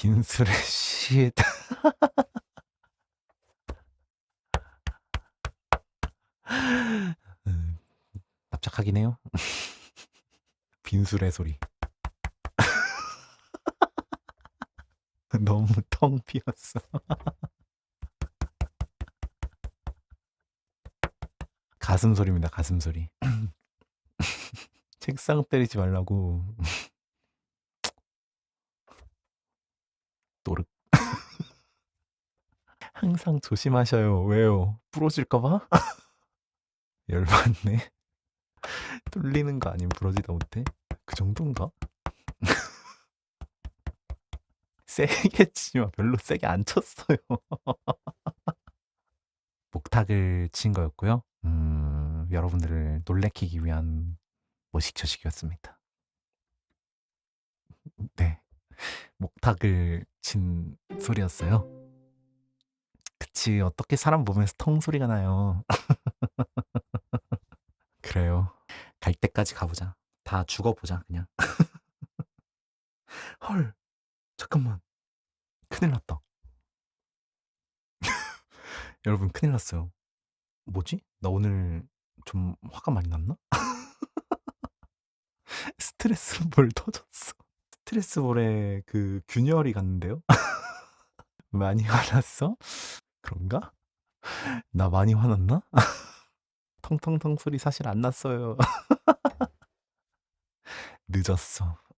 빈술의 쉿. 음 납작하긴 해요. 빈술의 소리. 너무 텅 비었어. 가슴 소리입니다, 가슴 소리. 책상 때리지 말라고. 항상 조심하셔요. 왜요? 부러질까 봐? 열받네. 뚫리는 거 아니면 부러지다 못해? 그 정도인가? 세게 치지만 별로 세게 안 쳤어요. 목탁을 친 거였고요. 음 여러분들을 놀래키기 위한 모식초식이었습니다. 네. 목탁을 친 소리였어요. 그치. 어떻게 사람 몸에서 텅 소리가 나요. 그래요. 갈 때까지 가 보자. 다 죽어 보자 그냥. 헐. 잠깐만. 큰일 났다. 여러분 큰일 났어요. 뭐지? 나 오늘 좀 화가 많이 났나? 스트레스볼 터졌어. 스트레스볼에 그 균열이 갔는데요. 많이 화났어? 그런가? 나 많이 화났나? 텅텅텅 소리 사실 안 났어요. 늦었어.